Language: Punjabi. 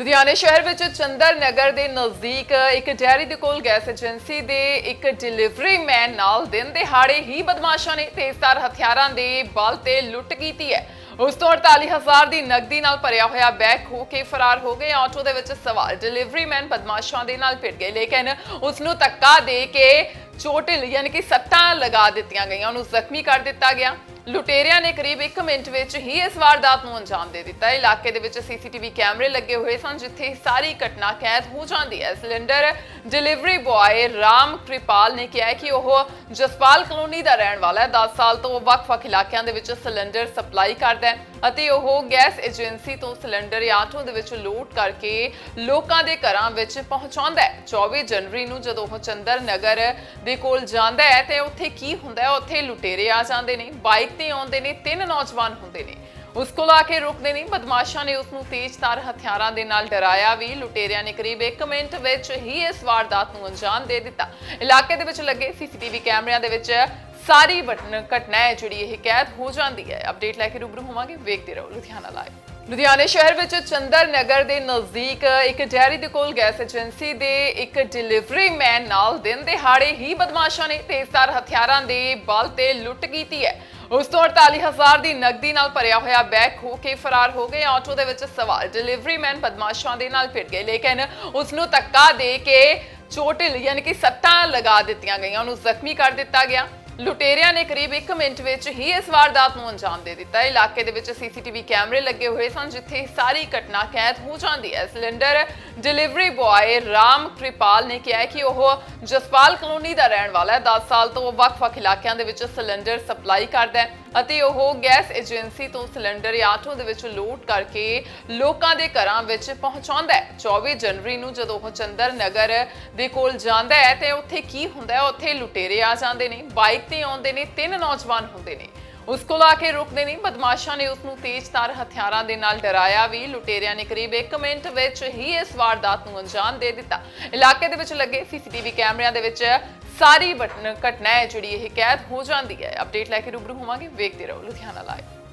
ਲੁਧਿਆਣੇ ਸ਼ਹਿਰ ਵਿੱਚ ਚੰਦਰ ਨਗਰ ਦੇ ਨਜ਼ਦੀਕ ਇੱਕ ਡੈਰੀ ਦੇ ਕੋਲ ਗੈਸ ਏਜੰਸੀ ਦੇ ਇੱਕ ਡਿਲੀਵਰੀ ਮੈਨ ਨਾਲ ਦਿਨ ਦਿਹਾੜੇ ਹੀ ਬਦਮਾਸ਼ਾਂ ਨੇ ਤੇਜ਼ਧਾਰ ਹਥਿਆਰਾਂ ਦੇ ਬਲ ਤੇ ਲੁੱਟ ਕੀਤੀ ਹੈ। ਉਸ ਤੋਂ 48000 ਦੀ ਨਕਦੀ ਨਾਲ ਭਰਿਆ ਹੋਇਆ ਬੈਗ ਖੋ ਕੇ ਫਰਾਰ ਹੋ ਗਏ। ਆਟੋ ਦੇ ਵਿੱਚ ਸਵਾਰ ਡਿਲੀਵਰੀ ਮੈਨ ਬਦਮਾਸ਼ਾਂ ਦੇ ਨਾਲ ਭਿੜ ਗਏ, ਲੇਕਿਨ ਉਸ ਨੂੰ ਧੱਕਾ ਦੇ ਕੇ ਚੋਟਿਲ, ਯਾਨੀ ਕਿ ਸੱਟਾਂ ਲਗਾ ਦਿੱਤੀਆਂ ਗਈਆਂ। ਉਹਨੂੰ ਜ਼ਖਮੀ ਕਰ ਦਿੱਤਾ ਗਿਆ। ਲੁਟੇਰਿਆਂ ਨੇ ਕਰੀਬ 1 ਮਿੰਟ ਵਿੱਚ ਹੀ ਇਸ ਵਾਰਦਾਤ ਨੂੰ ਅੰਜਾਮ ਦੇ ਦਿੱਤਾ। ਇਲਾਕੇ ਦੇ ਵਿੱਚ ਸੀਸੀਟੀਵੀ ਕੈਮਰੇ ਲੱਗੇ ਹੋਏ ਸਨ, ਜਿੱਥੇ ਸਾਰੀ ਘਟਨਾ ਕੈਦ ਹੋ ਜਾਂਦੀ ਹੈ। Cylinder delivery boy Ram Kripal ਨੇ ਕਿਹਾ ਕਿ ਉਹ ਜਸਪਾਲ ਕਲੋਨੀ ਦਾ ਰਹਿਣ ਵਾਲਾ ਹੈ। 10 ਸਾਲ ਤੋਂ ਵੱਖ-ਵੱਖ ਇਲਾਕਿਆਂ ਦੇ ਵਿੱਚ ਸਿਲੰਡਰ ਸਪਲਾਈ ਕਰਦਾ ਹੈ ਅਤੇ ਉਹ ਗੈਸ ਏਜੰਸੀ ਤੋਂ ਸਿਲੰਡਰ ਆਟੋ ਦੇ ਵਿੱਚ ਲੋਡ ਕਰਕੇ ਲੋਕਾਂ ਦੇ ਘਰਾਂ ਵਿੱਚ ਪਹੁੰਚਾਉਂਦਾ ਹੈ। 24 ਜਨਵਰੀ ਨੂੰ ਜਦੋਂ ਉਹ ਚੰਦਰ ਨਗਰ ਦੇ ਕੋਲ ਜਾਂਦਾ ਹੈ ਤੇ ਉੱਥੇ ਕੀ ਹੁੰਦਾ ਹੈ? ਉੱਥੇ ਲੁਟੇਰੇ ਆ ਜਾਂਦੇ ਨੇ, ਬਾਈਕ ਤੇ ਆਉਂਦੇ ਨੇ, ਤਿੰਨ ਨੌਜਵਾਨ ਹੁੰਦੇ ਨੇ। ਉਸ ਕੋਲ ਆ ਕੇ ਰੁਕਦੇ ਨਹੀਂ। ਬਦਮਾਸ਼ਾਂ ਨੇ ਉਸ ਨੂੰ ਤੇਜ਼ਧਾਰ ਹਥਿਆਰਾਂ ਦੇ ਨਾਲ ਡਰਾਇਆ ਵੀ। ਲੁਟੇਰਿਆਂ ਨੇ ਕਰੀਬ 1 ਮਿੰਟ ਵਿੱਚ ਹੀ ਇਸ ਵਾਰਦਾਤ ਨੂੰ ਅੰਜਾਮ ਦੇ ਦਿੱਤਾ। ਇਲਾਕੇ ਦੇ ਵਿੱਚ ਲੱਗੇ ਸੀਸੀਟੀਵੀ ਕੈਮਰਿਆਂ ਦੇ ਵਿੱਚ ਸਾਰੀ ਘਟਨਾ ਹੈ, ਜਿਹੜੀ ਇਹ ਕੈਦ ਹੋ ਜਾਂਦੀ ਹੈ। ਅਪਡੇਟ ਲੈ ਕੇ ਰੂਬਰੂ ਹੋਵਾਂਗੇ। ਵੇਖਦੇ ਰਹੋ ਲੁਧਿਆਣਾ ਲਾਈਵ। ਲੁਧਿਆਣੇ ਸ਼ਹਿਰ ਵਿੱਚ ਚੰਦਰ ਨਗਰ ਦੇ ਨਜ਼ਦੀਕ ਇੱਕ ਡੈਰੀ ਦੇ ਕੋਲ ਗੈਸ ਏਜੰਸੀ ਦੇ ਇੱਕ ਡਿਲੀਵਰੀ ਮੈਨ ਨਾਲ ਦਿਨ ਦਿਹਾੜੇ ਹੀ ਬਦਮਾਸ਼ਾਂ ਨੇ ਤੇਜ਼ਧਾਰ ਹਥਿਆਰਾਂ ਦੇ ਬਲ ਤੇ ਲੁੱਟ ਕੀਤੀ ਹੈ। ਉਸ ਤੋਂ 48000 ਦੀ ਨਕਦੀ ਨਾਲ ਭਰਿਆ ਹੋਇਆ ਬੈਗ ਖੋ ਕੇ ਫਰਾਰ ਹੋ ਗਏ। ਆਟੋ ਦੇ ਵਿੱਚ ਸਵਾਰ ਡਿਲੀਵਰੀ ਮੈਨ ਬਦਮਾਸ਼ਾਂ ਦੇ ਨਾਲ ਭਿੜ ਗਏ, ਲੇਕਿਨ ਉਸ ਨੂੰ ਧੱਕਾ ਦੇ ਕੇ ਚੋਟਿਲ ਯਾਨੀ ਕਿ ਸੱਟਾਂ ਲਗਾ ਦਿੱਤੀਆਂ ਗਈਆਂ। ਉਹਨੂੰ ਜ਼ਖਮੀ ਕਰ ਦਿੱਤਾ ਗਿਆ। ਲੁਟੇਰਿਆਂ ਨੇ ਕਰੀਬ 1 ਮਿੰਟ ਵਿੱਚ ਹੀ ਇਸ ਵਾਰਦਾਤ ਨੂੰ ਅੰਜਾਮ ਦੇ ਦਿੱਤਾ। ਇਲਾਕੇ ਦੇ ਵਿੱਚ ਸੀਸੀਟੀਵੀ ਕੈਮਰੇ ਲੱਗੇ ਹੋਏ ਸਨ, ਜਿੱਥੇ ਸਾਰੀ ਘਟਨਾ ਕੈਦ ਹੋ ਜਾਂਦੀ ਹੈ। Cylinder delivery boy Ram Kripal ਨੇ ਕਿਹਾ ਕਿ ਉਹ ਜਸਪਾਲ ਕਲੋਨੀ ਦਾ ਰਹਿਣ ਵਾਲਾ ਹੈ। 10 ਸਾਲ ਤੋਂ ਉਹ ਵੱਖ-ਵੱਖ ਇਲਾਕਿਆਂ ਦੇ ਵਿੱਚ ਸਿਲੰਡਰ ਸਪਲਾਈ ਕਰਦਾ ਹੈ। ਅਤੇ ਉਹ ਗੈਸ ਏਜੰਸੀ ਤੋਂ ਸਿਲੰਡਰ ਆਟੋ ਦੇ ਵਿੱਚ ਲੋਡ ਕਰਕੇ ਲੋਕਾਂ ਦੇ ਘਰਾਂ ਵਿੱਚ ਪਹੁੰਚਾਉਂਦਾ ਹੈ। 24 ਜਨਵਰੀ ਨੂੰ ਜਦੋਂ ਉਹ ਚੰਦਰ ਨਗਰ ਦੇ ਕੋਲ ਜਾਂਦਾ ਹੈ ਤੇ ਉੱਥੇ ਕੀ ਹੁੰਦਾ ਹੈ? ਉੱਥੇ ਲੁਟੇਰੇ ਆ ਜਾਂਦੇ ਨੇ, ਬਾਈਕ ਤੇ ਆਉਂਦੇ ਨੇ, ਤਿੰਨ ਨੌਜਵਾਨ ਹੁੰਦੇ ਨੇ। ਉਸ ਕੋਲ ਆ ਕੇ ਰੁਕਦੇ ਨਹੀਂ। ਬਦਮਾਸ਼ਾਂ ਨੇ ਉਸ ਨੂੰ ਤੇਜ਼ਧਾਰ ਹਥਿਆਰਾਂ ਦੇ ਨਾਲ ਡਰਾਇਆ ਵੀ। ਲੁਟੇਰਿਆਂ ਨੇ ਕਰੀਬ 1 ਮਿੰਟ ਵਿੱਚ ਹੀ ਇਸ ਵਾਰਦਾਤ ਨੂੰ ਅੰਜਾਮ ਦੇ ਦਿੱਤਾ। ਇਲਾਕੇ ਦੇ ਵਿੱਚ ਲੱਗੇ ਸੀਸੀਟੀਵੀ ਕੈਮਰਿਆਂ ਦੇ ਵਿੱਚ ਸਾਰੀ ਵਟਨ ਘਟਨਾ ਹੈ ਜਿਹੜੀ ਇਹ ਕੈਦ ਹੋ ਜਾਂਦੀ ਹੈ। ਅਪਡੇਟ ਲੈ ਕੇ ਰੂਬਰੂ ਹੋਵਾਂਗੇ। ਵੇਖਦੇ ਰਹੋ ਲੁਧਿਆਣਾ ਲਾਈਵ